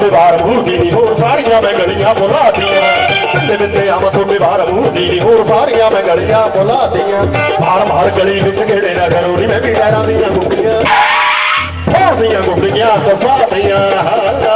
ਤੁਹਾਡੇ ਬਾਹਰ ਮੂਰਤੀ ਨਹੀਂ ਹੋਰ ਸਾਰੀਆਂ ਮੈਂ ਗਲੀਆਂ ਬੁਲਾਤੀਆਂ ਪਿੰਡ ਵਿੱਚ ਆਵਾਂ ਤੁਹਾਡੇ ਬਾਹਰ ਮੂਰਤੀ ਨਹੀਂ ਹੋਰ ਸਾਰੀਆਂ ਮੈਂ ਗਲੀਆਂ ਬੁਲਾਤੀਆਂ ਮਾਰ ਮਾਰ ਗਲੀ ਵਿੱਚ ਕਿਹੜੇ ਨਾ ਕਰੋ ਨੀ ਮੈਂ ਵੀ ਡਰਾਂ ਦੀਆਂ ਗੁੱਡੀਆਂ। ਹੋਦੀਆਂ ਗੁੱਡੀਆਂ ਕਸਾਤੀਆਂ ਨੀ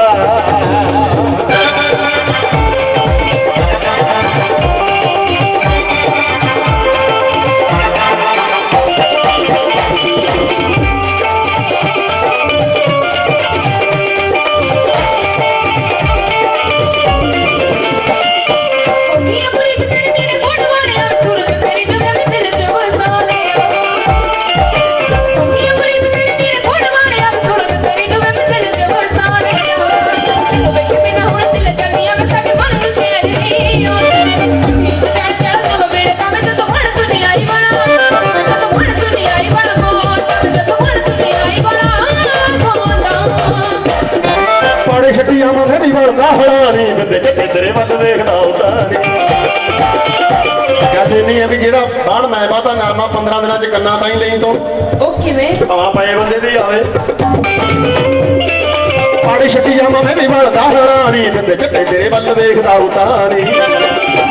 ਹੜਾ ਨਹੀਂ ਬੰਦੇ ਜੱਟੇ ਤੇਰੇ ਵੱਲ ਵੇਖਦਾ ਹੁੰਦਾ ਕਹਿੰਦੇ ਨਹੀਂ ਵੀ ਜਿਹੜਾ ਬਾਣ ਮੈਂ ਮਾਤਾ ਨਰਮਾ 15 ਦਿਨਾਂ ਚ ਕੰਨਾਂ ਤਾਂ ਹੀ ਲਈ ਤੋਂ। ਉਹ ਕਿਵੇਂ? ਆ ਪਏ ਬੰਦੇ ਦੀ ਆਵੇ। ਪਾਣੀ ਛੱਡੀ ਆਵਾਂ ਮੈਂ ਵੀ ਬਣਦਾ ਹੜਾ ਨਹੀਂ ਬੰਦੇ ਜੱਟੇ ਤੇਰੇ ਵੱਲ ਵੇਖਦਾ ਹੁੰਦਾ ਨਹੀਂ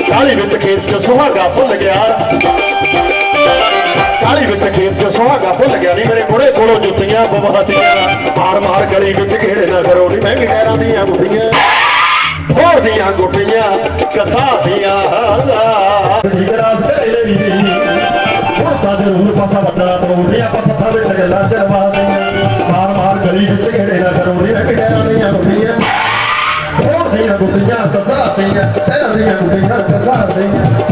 ਕਾਲੀ ਵਿੱਚ ਖੇਤ ਚ ਸੁਹਾਗਾ ਭੁੱਲ ਗਿਆ। ਕਾਲੀ ਵਿੱਚ ਖੇਤ ਚ ਸੁਹਾਗਾ ਭੁੱਲ ਗਿਆ ਨਹੀਂ ਮੇਰੇ ਬੁੜੇ ਕੋਲੋਂ ਜੁੱਤੀਆਂ ਬਵਾਤੀਆਂ ਮਾਰ ਮਾਰ ਗਲੀ ਵਿੱਚ ਖੇੜੇ ਨਾ ਕਰੋ ਨਹੀਂ ਮੈਂ ਵੀ ਡੈਰਾਂ ਦੀਆਂ ਗੁੱਡੀਆਂ। ਹੋਰ ਦੀਆਂ ਗੁੱਡੀਆਂ ਕਸਾਦੀਆਂ ਜਿਗਰਾ ਸੇ ਹੁਣ ਤਾਂ ਜ਼ਰੂਰ ਪਾਸਾ ਵੱਡਾ ਤੋੜਦੇ ਆਪਾਂ ਸੱਥਾ ਵਿੱਚ ਗੱਲਾਂ ਚੜਵਾਦੇ ਮਾਰ ਮਾਰ ਗਲੀ ਵਿੱਚ ਖੇੜੇ ਨਾ ਕਰੋ ਨਹੀਂ ਮੈਂ ਵੀ ਡੈਰਾਂ ਦੀਆਂ ਹੋਰ ਦੀਆਂ ਗੁੱਟੀਆਂ ਕਸਾਦੀਆਂ ਡੈਰਾਂ ਦੀਆਂ ਗੁੱਡੀਆਂ ਕਸਾਦੀਆਂ ਉਹ ਕਿੱਥੇ ਦੀਆਂ।